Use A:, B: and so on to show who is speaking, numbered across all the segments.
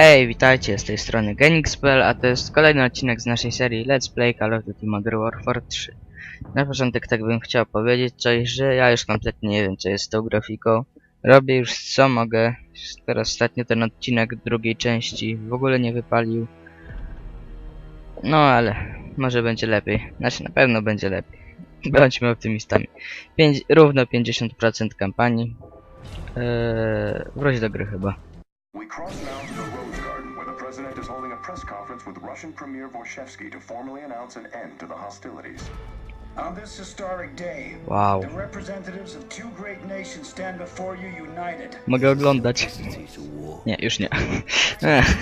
A: Hej, witajcie, z tej strony Genix.pl, a to jest kolejny odcinek z naszej serii Let's Play Call of Duty Modern Warfare 3. Na początek tak bym chciał powiedzieć coś, że ja już kompletnie nie wiem co jest z tą grafiką. Robię już co mogę. Teraz ostatnio ten odcinek drugiej części w ogóle nie wypalił. No ale może będzie lepiej. Znaczy na pewno będzie lepiej. Bądźmy optymistami. Pięć, równo 50% kampanii. Eee, wróć do gry chyba.
B: With Russian Premier Vorshevsky to formally announce an end to the hostilities.
C: On this historic day,
A: Wow.
C: the representatives of two great nations stand before you united.
A: Mogę oglądać. Nie, już nie.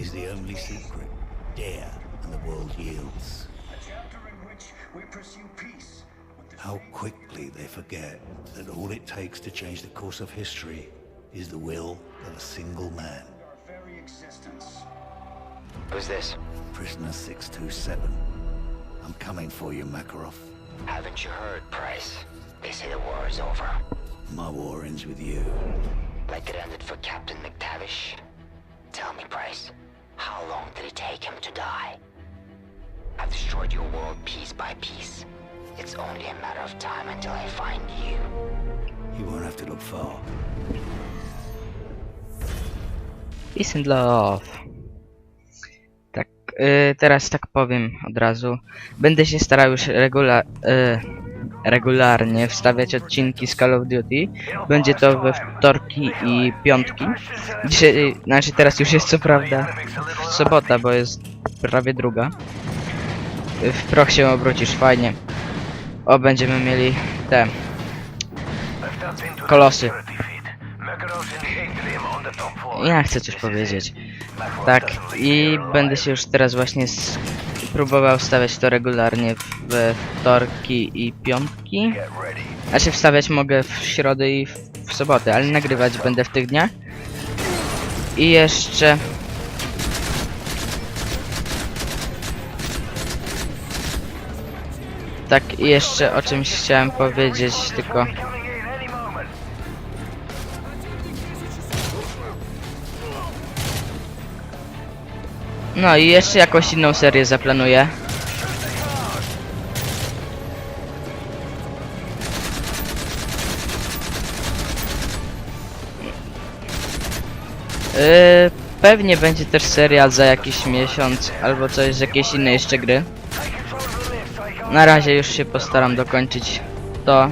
D: Is the only secret. Dare, and the world yields.
C: A chapter in which we pursue peace
D: How quickly they forget that all it takes to change the course of history is the will of a single man.
C: our very existence.
E: Who's this?
D: Prisoner 627. I'm coming for you, Makarov.
E: Haven't you heard, Price? They say the war is over.
D: My war ends with you.
E: Like it ended for Captain McTavish. Tell me, Price, how long did it take him to die? I've destroyed your world piece by piece. It's only a matter of time until I find you.
D: You won't have to look far.
A: Peace and love. Y, teraz tak powiem od razu. Będę się starał już regula y, regularnie wstawiać odcinki z Call of Duty. Będzie to we wtorki i piątki. Dzisiaj, znaczy teraz już jest co prawda sobota, bo jest prawie druga. Y, W proch się obrócisz, fajnie. O, będziemy mieli te kolosy. Ja chcę coś powiedzieć. Tak, i będę się już teraz właśnie próbował wstawiać to regularnie we wtorki i piątki. Znaczy wstawiać mogę w środę i w, w sobotę, ale nagrywać będę w tych dniach. I jeszcze... Tak, i jeszcze o czymś chciałem powiedzieć, tylko... No i jeszcze jakąś inną serię zaplanuję. Yy, pewnie będzie też serial za jakiś miesiąc albo coś z jakiejś innej jeszcze gry. Na razie już się postaram dokończyć to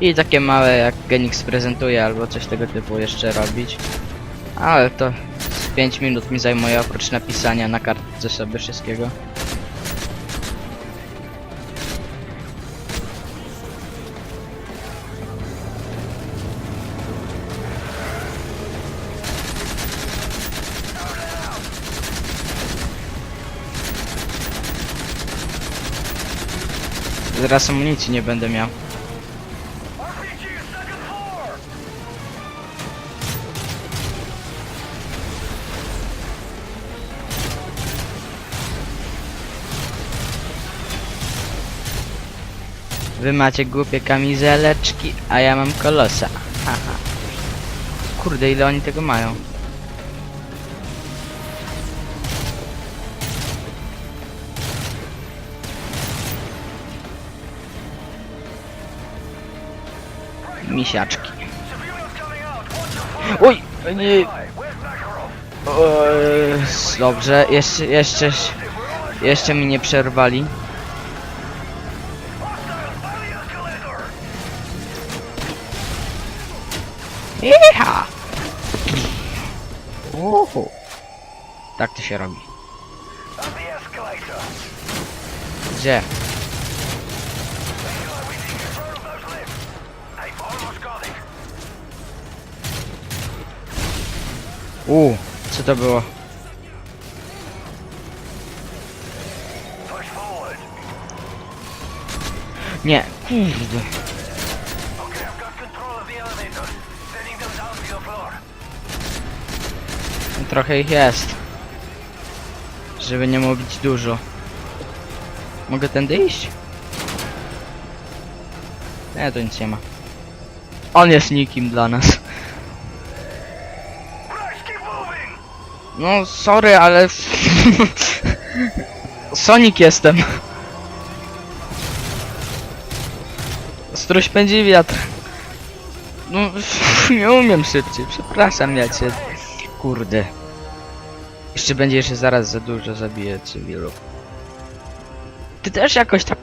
A: i takie małe jak Genix prezentuje albo coś tego typu jeszcze robić. Ale to 5 minut mi zajmuje oprócz napisania na kartce sobie wszystkiego. Zaraz amunicji nie będę miał. Wy macie głupie kamizeleczki, a ja mam kolosa. Haha. Kurde, ile oni tego mają? Misiaczki. Oj! Nie. O, dobrze, jeszcze, jeszcze, jeszcze mi nie przerwali. Tak to się robi. Gdzie? U, co to było? Nie, kurde. Trochę ich jest. Żeby nie mówić dużo. Mogę tędy iść? Nie, to nic nie ma. On jest nikim dla nas. No, sorry, ale... Sonic jestem. Struś pędzi wiatr. No, nie umiem szybciej, przepraszam ja cię. Kurde. Jeszcze będzie jeszcze zaraz za dużo zabiję cywilów. Ty też jakoś tak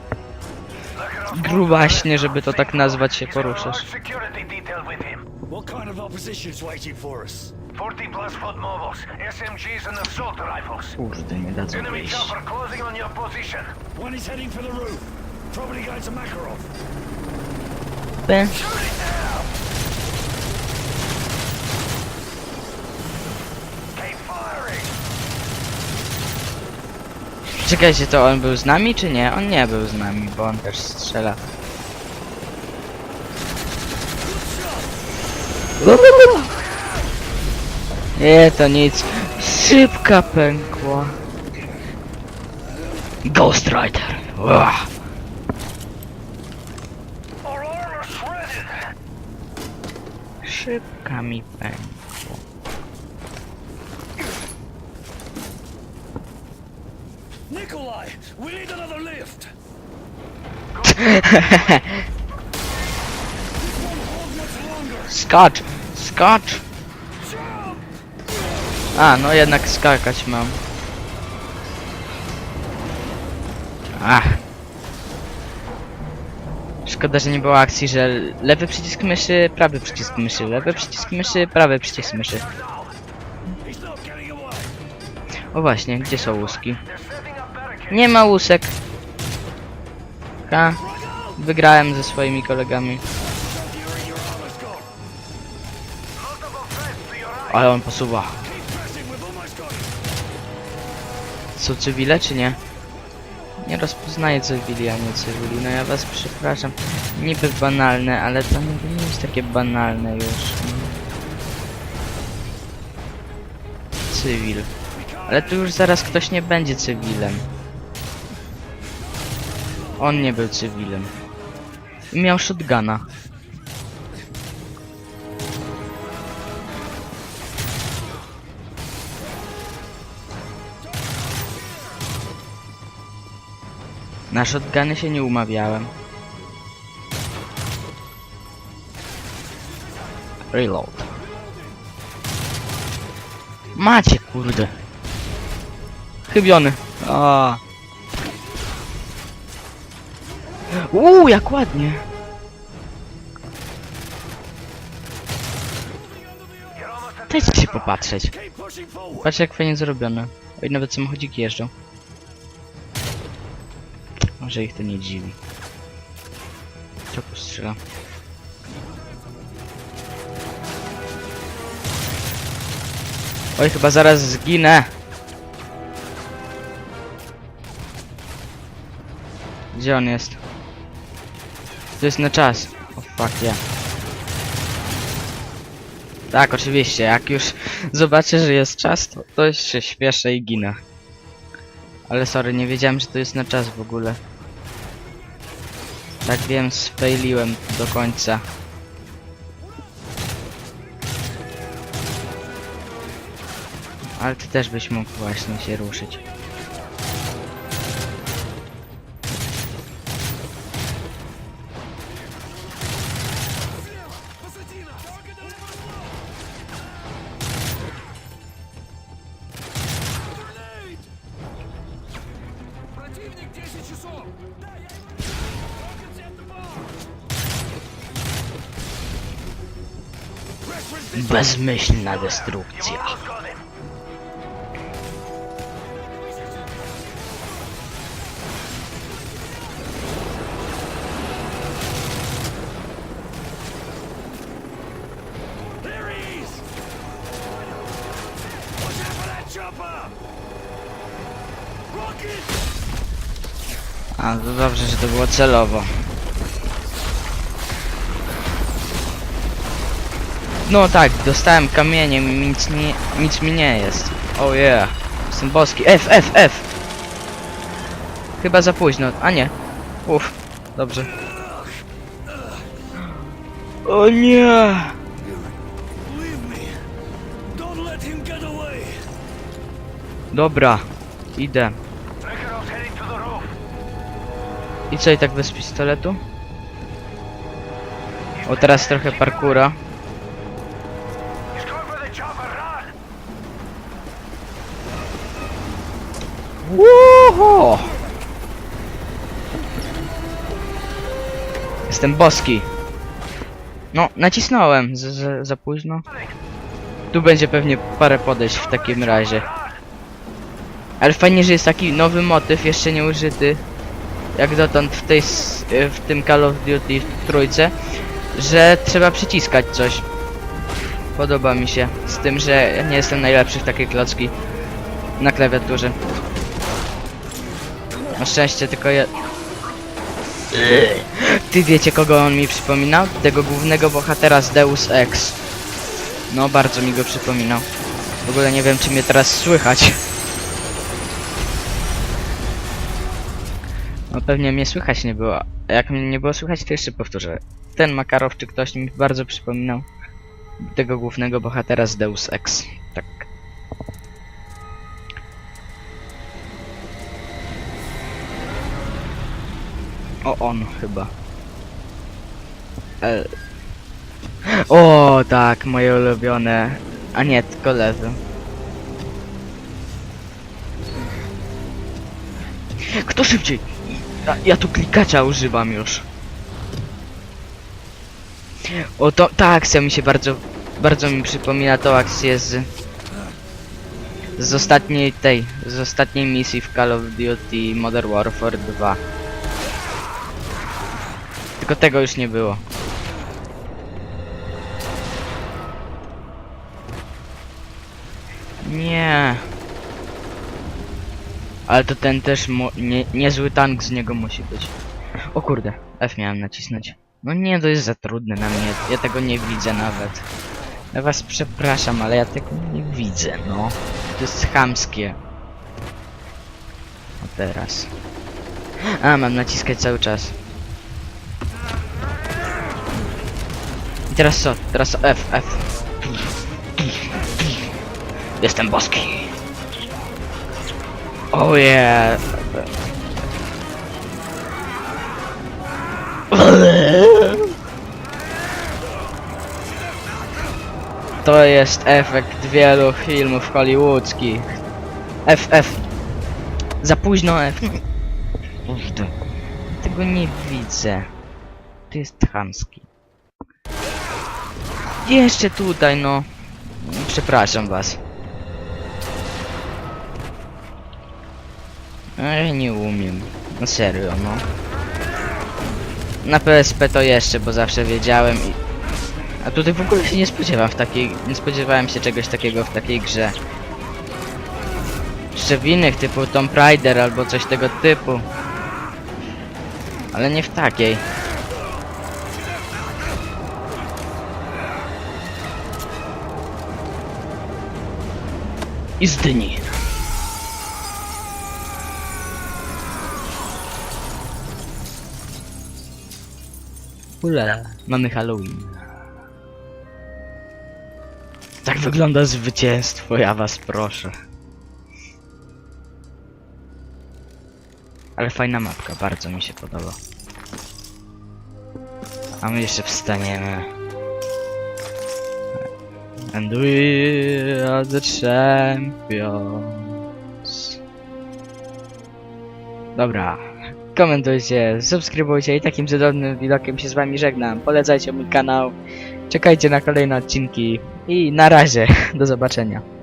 A: grubaśnie, żeby to tak nazwać się poruszasz.
F: Security detail with him.
D: What kind of opposition's waiting for us?
F: 40 plus foot mobiles, SMGs and assault rifles.
A: Kurde, nie dadzą
F: Enemy
A: wyjść.
F: chopper closing on your position.
D: One is heading for the roof. Probably going to Makarov.
F: Keep
A: Czekajcie, to on był z nami czy nie? On nie był z nami, bo on też strzela. Nie, to nic. Szybka pękła. Ghost Rider. Ua.
F: Our armor's shredded.
A: Szybka mi pękła.
D: Nikolai, we need another lift.
A: Skacz! Skacz! A, no jednak skakać mam. Ach. Szkoda, że nie było akcji, że lewy przycisk myszy, prawy przycisk myszy, lewy przycisk myszy, prawy przycisk myszy. O właśnie, gdzie są łuski? Nie ma łusek. Ha. Wygrałem ze swoimi kolegami. Ale on posuwa. Są cywile czy nie? Nie rozpoznaję cywili, a nie cywili. No ja was przepraszam. Niby banalne, ale to nie jest takie banalne już. Cywil. Ale tu już zaraz ktoś nie będzie cywilem. On nie był cywilem. I miał shotguna. Na shotguny się nie umawiałem. Reload. Macie, kurde. Chybiony. A. Uuu, jak ładnie. Dajcie się popatrzeć.
D: Keep pushing forward.
A: Patrz jak fajnie zrobione. Oj, nawet samochodziki jeżdżą. Może ich to nie dziwi. Co tu strzela? Oj, chyba zaraz zginę. Gdzie on jest? To jest na czas. O fuck, ja. Tak, oczywiście. Jak już zobaczę, że jest czas, to, to się śpieszę i ginę. Ale sorry, nie wiedziałem, że to jest na czas w ogóle. Tak wiem, sfailiłem do końca. Ale ty też byś mógł właśnie się ruszyć.
D: Chopper. Rocket.
A: A, to dobrze, że to było celowo. No tak, dostałem kamieniem i nic, nie, nic mi nie jest. Oh yeah. Jestem boski. F, F, F! Chyba za późno. A nie. Uff. Dobrze. O nie! Dobra, idę. I co i tak bez pistoletu? O teraz trochę parkura. Woohoo! Jestem boski. No, nacisnąłem z, z, za późno. Tu będzie pewnie parę podejść w takim razie. Ale fajnie, że jest taki nowy motyw, jeszcze nie użyty. Jak dotąd w tej, w tym Call of Duty trójce. Że trzeba przyciskać coś. Podoba mi się. Z tym, że nie jestem najlepszy w takie klocki na klawiaturze. Na szczęście tylko ja... Ty wiecie kogo on mi przypominał? Tego głównego bohatera z Deus Ex. No bardzo mi go przypominał. W ogóle nie wiem czy mnie teraz słychać. No pewnie mnie słychać nie było. A jak mnie nie było słychać to jeszcze powtórzę. Ten Makarow czy ktoś mi bardzo przypominał tego głównego bohatera z Deus Ex. O, on chyba. E... O, tak, moje ulubione. A nie, tylko lewy. Kto szybciej? Ja, ja tu klikacza używam już. O, to, ta akcja mi się bardzo, bardzo mi przypomina tą akcję z... Z ostatniej tej, z ostatniej misji w Call of Duty Modern Warfare 2. Tylko tego już nie było. Nie. Ale to ten też nie, niezły tank z niego musi być. O kurde, F miałem nacisnąć. No nie, to jest za trudne na mnie. Ja tego nie widzę nawet. Ja was przepraszam, ale ja tego nie widzę, no. To jest chamskie. A teraz. A, mam naciskać cały czas. Teraz co? Teraz co? F, F. Jestem boski. Oh yeah. To jest efekt wielu filmów hollywoodzkich. F, F. Za późno F. Tego nie widzę. To jest chamski. Jeszcze tutaj, no. Przepraszam was. Ale nie umiem. No serio, no. Na PSP to jeszcze, bo zawsze wiedziałem i... A tutaj w ogóle się nie spodziewam w takiej... Nie spodziewałem się czegoś takiego w takiej grze. Jeszcze w innych, typu Tomb Raider albo coś tego typu. Ale nie w takiej. I zdyni. Ule, mamy Halloween. Tak wygląda zwycięstwo, ja was proszę. Ale fajna mapka, bardzo mi się podoba. A my jeszcze wstaniemy. And we are the champions. Dobra. Komentujcie, subskrybujcie i takim cudownym widokiem się z wami żegnam. Polecajcie mój kanał. Czekajcie na kolejne odcinki. I na razie. Do zobaczenia.